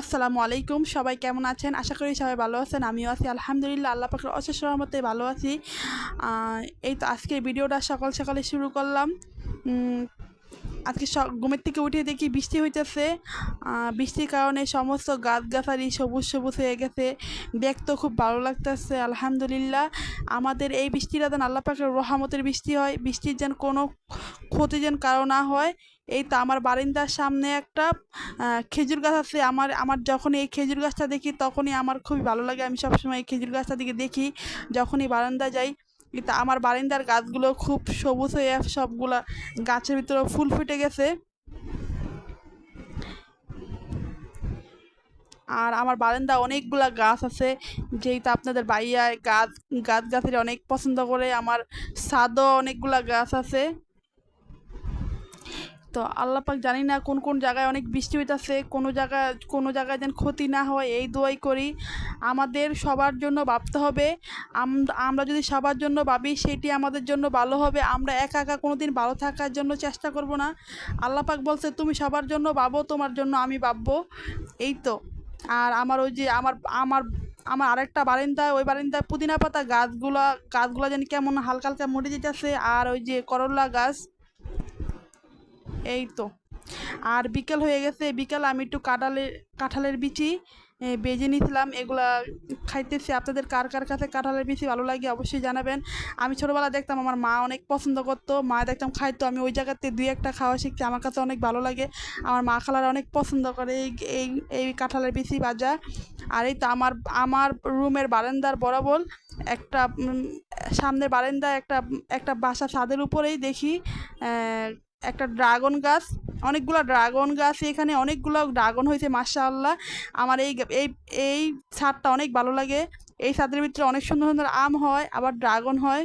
আসসালামু আলাইকুম, সবাই কেমন আছেন? আশা করি সবাই ভালো আছেন, আমিও আছি, আলহামদুলিল্লাহ, আল্লাহ পাকের অশেষ রহমতে ভালো আছি। এই তো আজকে ভিডিওটা সকাল সকালে শুরু করলাম। আজকে ঘুমের থেকে উঠে দেখি বৃষ্টি হইতেছে। বৃষ্টির কারণে সমস্ত গাছগাছালি সবুজ সবুজ হয়ে গেছে। দেখতে খুব ভালো লাগতেছে, আলহামদুলিল্লাহ। আমাদের এই বৃষ্টিটা যেন আল্লাহ পাকের রহমতের বৃষ্টি হয়, বৃষ্টির যেন কোনো ক্ষতি যেন কারও না হয়। এই তো আমার বারিন্দার সামনে একটা খেজুর গাছ আছে। আমার আমার যখন এই খেজুর গাছটা দেখি, তখনই আমার খুবই ভালো লাগে। আমি সবসময় এই খেজুর গাছটা দিকে দেখি। যখনই বারান্দা যাই কিন্তু আমার বারিন্দার গাছগুলো খুব সবুজ হয়ে সবগুলা গাছের ভিতরে ফুল ফুটে গেছে। আর আমার বারান্দা অনেকগুলা গাছ আছে, যেহেতু আপনাদের বাইয়ায় গাছ গাছ গাছের অনেক পছন্দ করে, আমার ছাদও অনেকগুলা গাছ আছে। তো আল্লাহ পাক জানি না কোন কোন জায়গায় অনেক বৃষ্টি হইতাছে, কোনো জায়গায় কোনো জায়গায় যেন ক্ষতি না হয়, এই দোয়াই করি। আমাদের সবার জন্য ভাবতে হবে আমরা যদি সবার জন্য ভাবি সেটি আমাদের জন্য ভালো হবে, আমরা একা একা কোনো দিন ভালো থাকার জন্য চেষ্টা করব না। আল্লাহ পাক বলছে, তুমি সবার জন্য ভাবো, তোমার জন্য আমি ভাববো। এই তো। আর আমার ওই যে আমার আমার আমার আরেকটা বারিন্দা, ওই বারিন্দায় পুদিনা পাতা, গাছগুলা গাছগুলা যেন কেমন হালকা হালকা মরে যেতেছে, আর ওই যে করলা গাছ এই তো। আর বিকেল হয়ে গেছে, বিকেল আমি একটু কাঁঠালের কাঁঠালের বিচি বেজে নিয়েছিলাম, এগুলা খাইতেছি। আপনাদের কার কার কাছে কাঁঠালের বিচি ভালো লাগে অবশ্যই জানাবেন। আমি ছোটোবেলা দেখতাম আমার মা অনেক পছন্দ করতো, মা দেখতাম খাইতো, আমি ওই জায়গাতে দুই একটা খাওয়া শিখছি, আমার কাছে অনেক ভালো লাগে। আমার মা খালারা অনেক পছন্দ করে এই এই এই কাঁঠালের বিচি ভাজা। আর এই তো আমার আমার রুমের বারান্দার বরাবর একটা সামনের বারান্দায় একটা একটা বাসা ছাদের উপরেই দেখি একটা ড্রাগন গাছ, অনেকগুলো ড্রাগন গাছ, এখানে অনেকগুলো ড্রাগন হয়েছে মার্শাল্লাহ আমার এই এই এই ছাদটা অনেক ভালো লাগে। এই ছাদের ভিতরে অনেক সুন্দর সুন্দর আম হয়, আবার ড্রাগন হয়।